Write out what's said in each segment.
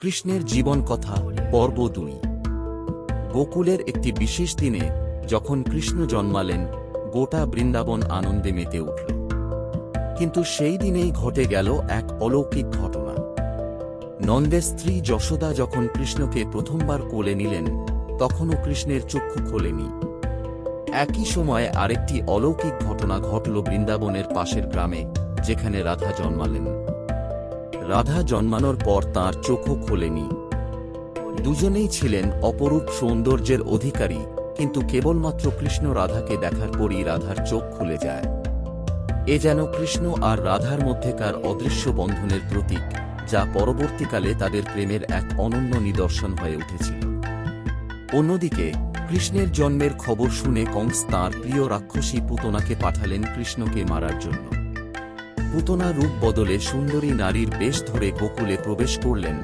কৃষ্ণের জীবন কথা, পর্ব দুই। গোকুলের একটি বিশেষ দিনে, যখন কৃষ্ণ জন্মালেন, গোটা বৃন্দাবন আনন্দে মেতে উঠল। কিন্তু সেই দিনেই ঘটে গেল এক অলৌকিক ঘটনা। নন্দের স্ত্রী যশোদা যখন কৃষ্ণকে প্রথমবার কোলে নিলেন, তখনও কৃষ্ণের চক্ষু খোলেনি। একই সময়ে আরেকটি অলৌকিক ঘটনা ঘটল বৃন্দাবনের পাশের গ্রামে, যেখানে রাধা জন্মালেন। রাধা জন্মানোর পর তাঁর চোখও খোলেনি। দুজনেই ছিলেন অপরূপ সৌন্দর্যের অধিকারী, কিন্তু কেবলমাত্র কৃষ্ণ রাধাকে দেখার পরই রাধার চোখ খুলে যায়। এ যেন কৃষ্ণ আর রাধার মধ্যেকার অদৃশ্য বন্ধনের প্রতীক, যা পরবর্তীকালে তাদের প্রেমের এক অনন্য নিদর্শন হয়ে উঠেছিল। অন্যদিকে, কৃষ্ণের জন্মের খবর শুনে কংস তাঁর প্রিয় রাক্ষসী পুতনাকে পাঠালেন কৃষ্ণকে মারার জন্য। পুতনা রূপ বদলে সুন্দরী নারীর বেশ ধরে গোকুলে প্রবেশ করলেন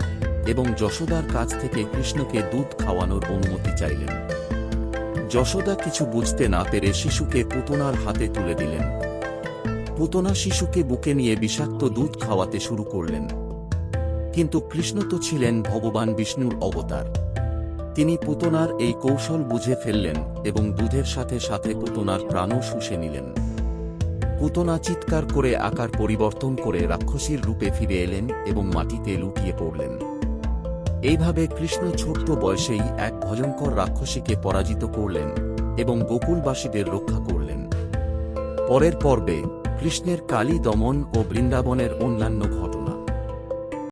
এবং যশোদার কাছ থেকে কৃষ্ণকে দুধ খাওয়ানোর অনুমতি চাইলেন। যশোদা কিছু বুঝতে না পেরে শিশুকে পুতনার হাতে তুলে দিলেন। পুতনা শিশুকে বুকে নিয়ে বিষাক্ত দুধ খাওয়াতে শুরু করলেন। কিন্তু কৃষ্ণ তো ছিলেন ভগবান বিষ্ণুর অবতার। তিনি পুতনার এই কৌশল বুঝে ফেললেন এবং দুধের সাথে সাথে পুতনার প্রাণও শুষে নিলেন। পুতনা চিৎকার করে আকার পরিবর্তন করে রাক্ষসীর রূপে ফিরে এলেন এবং মাটিতে লুটিয়ে পড়লেন। এইভাবে কৃষ্ণ ছোট্ট বয়সেই এক ভয়ঙ্কর রাক্ষসীকে পরাজিত করলেন এবং গোকুলবাসীদের রক্ষা করলেন। পরের পর্বে কৃষ্ণের কালী দমন ও বৃন্দাবনের অন্যান্য ঘটনা।